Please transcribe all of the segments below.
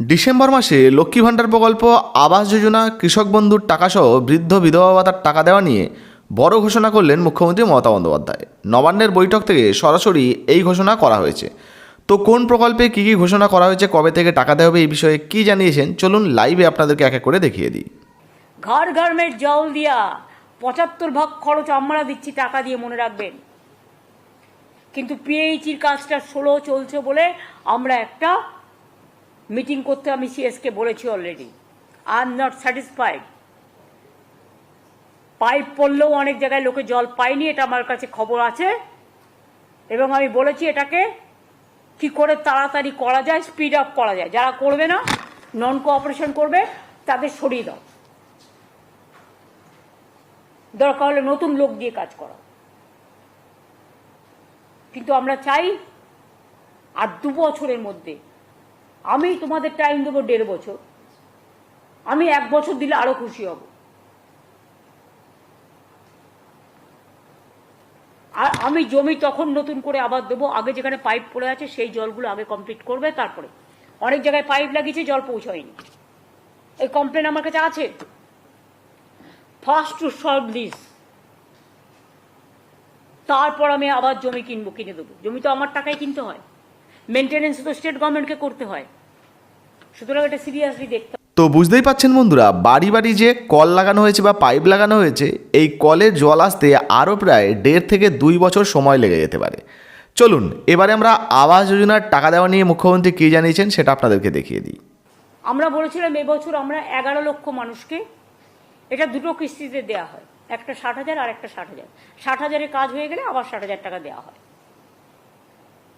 December মাসে লক্ষ্মী ভাণ্ডার প্রকল্প, আবাস যোজনা, কৃষক বন্ধুর টাকাসহ বৃদ্ধ বিধবা ভাতার টাকা দেওয়া নিয়ে বড় ঘোষণা করলেন মুখ্যমন্ত্রী মমতা বন্দ্যোপাধ্যায়। নবান্নের বৈঠক থেকে সরাসরি এই ঘোষণা করা হয়েছে। তো কোন প্রকল্পে কী কী ঘোষণা করা হয়েছে, কবে থেকে টাকা দেওয়া হবে, এই বিষয়ে কী জানিয়েছেন, চলুন লাইভে আপনাদেরকে এক এক করে দেখিয়ে দিই। ঘর ঘরমের জল দিয়া পঁচাত্তর ভাগ খরচ আমরা দিচ্ছি, টাকা দিয়ে মনে রাখবেন। কিন্তু পিএইচির কাজটা ষোলো চলছে বলে আমরা একটা মিটিং করতে আমি সিএসকে বলেছি already I am not satisfied pipe পড়লেও অনেক জায়গায় লোকে জল পায়নি, এটা আমার কাছে খবর আছে। এবং আমি বলেছি এটাকে কি করে তাড়াতাড়ি করা যায় স্পিড আপ করা যায়। যারা করবে না নন কোঅপারেশন করবে, তাদের সরিয়ে দাও। দরকার হলে নতুন লোক দিয়ে কাজ করা। কিন্তু আমরা চাই আর দু বছরের মধ্যে আমি তোমাদের টাইম দেবো দেড় বছর। আমি এক বছর দিলে আরও খুশি হব। আর আমি জমি তখন নতুন করে আবার দেবো। আগে যেখানে পাইপ পড়ে আছে, সেই জলগুলো আগে কমপ্লিট করবে, তারপরে। অনেক জায়গায় পাইপ লাগিয়েছে, জল পৌঁছায়নি। এই কমপ্লেন আমার কাছে আছে? ফার্স্ট টু সলভ দিস তারপর আমি আবার জমি কিনবো, কিনে দেবো। জমি তো আমার টাকায় কিনতে হয়। মেনটেনেন্স তো স্টেট গভর্নমেন্টকে করতে হয়। সুতরাং এটা সিরিয়াসলি দেখতে তো বুঝতেই পাচ্ছেন বন্ধুরা বাড়ি বাড়ি যে কল লাগানো হয়েছে বা পাইপ লাগানো হয়েছে এই কলের জল আসতে আরও প্রায় দেড় থেকে দুই বছর সময় লেগে যেতে পারে। চলুন এবারে আমরা আবাস যোজনার টাকা দেওয়া নিয়ে মুখ্যমন্ত্রী কী জানিয়েছেন সেটা আপনাদেরকে দেখিয়ে দিই। আমরা বলেছিলাম এবছর আমরা এগারো লক্ষ মানুষকে এটা দুটো কিস্তিতে দেওয়া হয়। একটা ষাট হাজার আর একটা ষাট হাজার। ষাট হাজারের কাজ হয়ে গেলে আবার ষাট হাজার টাকা দেওয়া হয়।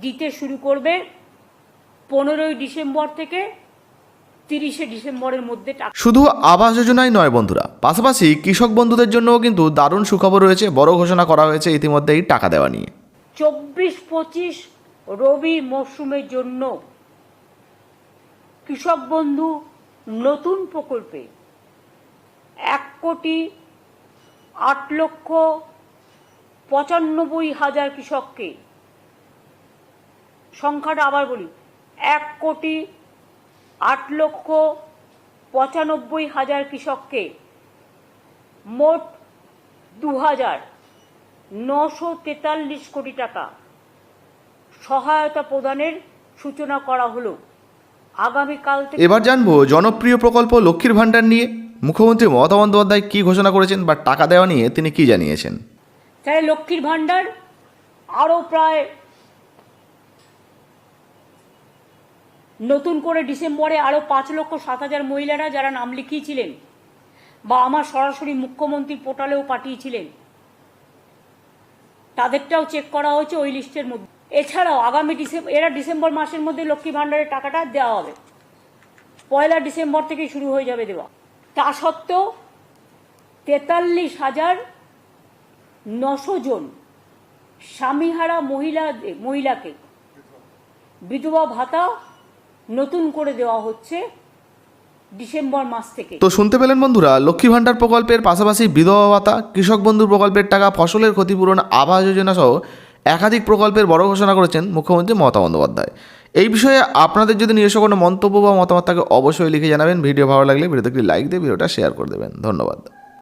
দিতে শুরু করবে পনেরোই ডিসেম্বর থেকে তিরিশে ডিসেম্বরের মধ্যে শুধু আবাস যোজনাই নয় বন্ধুরা পাশাপাশি কৃষক বন্ধুদের জন্যও কিন্তু দারুণ সুখবর রয়েছে বড় ঘোষণা করা হয়েছে ইতিমধ্যেই টাকা দেওয়া নিয়ে। চব্বিশ পঁচিশ রবি মরশুমের জন্য কৃষক বন্ধু নতুন প্রকল্পে এক কোটি আট লক্ষ পঁচানব্বই হাজার কৃষককে সংখ্যাটা আবার বলি। এক কোটি আট লক্ষ পঁচানব্বই হাজার কৃষককে মোট দু হাজার নশো তেতাল্লিশ কোটি টাকা সহায়তা প্রদানের সূচনা করা হলো। আগামীকাল এবার জানব জনপ্রিয় প্রকল্প লক্ষ্মীর ভাণ্ডার নিয়ে মুখ্যমন্ত্রী মমতা বন্দ্যোপাধ্যায় কী ঘোষণা করেছেন বা টাকা দেওয়া নিয়ে তিনি কী জানিয়েছেন? তাহলে লক্ষ্মীর ভাণ্ডার আরও প্রায় নতুন করে ডিসেম্বরে আরও পাঁচ লক্ষ সাত হাজার মহিলারা যারা নাম লিখিয়েছিলেন বা আমার সরাসরি মুখ্যমন্ত্রী পোর্টালেও পাঠিয়েছিলেন। তাদেরটাও চেক করা হয়েছে ওই লিস্টের মধ্যে। এছাড়াও আগামী ডিসেম্বর এরা ডিসেম্বর মাসের মধ্যে লক্ষ্মী ভাণ্ডারের টাকাটা দেওয়া হবে। পয়লা ডিসেম্বর থেকেই শুরু হয়ে যাবে দেওয়া। তা সত্ত্বেও তেতাল্লিশ হাজার নশো জন স্বামীহারা মহিলা মহিলাকে বিধবা ভাতা নতুন করে দেওয়া হচ্ছে ডিসেম্বর মাস থেকে। তো শুনতে পেলেন বন্ধুরা, লক্ষ্মী ভাণ্ডার প্রকল্পের পাশাপাশি বিধবা ভাতা, কৃষক বন্ধু প্রকল্পের টাকা, ফসলের ক্ষতিপূরণ, আবাস যোজনা সহ একাধিক প্রকল্পের বড় ঘোষণা করেছেন মুখ্যমন্ত্রী মমতা বন্দ্যোপাধ্যায়। এই বিষয়ে আপনাদের যদি নিজস্ব কোনো মন্তব্য বা মতামত থাকে, অবশ্যই লিখে জানাবেন। ভিডিও ভালো লাগলে ভিডিওতে একটি লাইক দিয়ে ভিডিওটা শেয়ার করে দেবেন। ধন্যবাদ।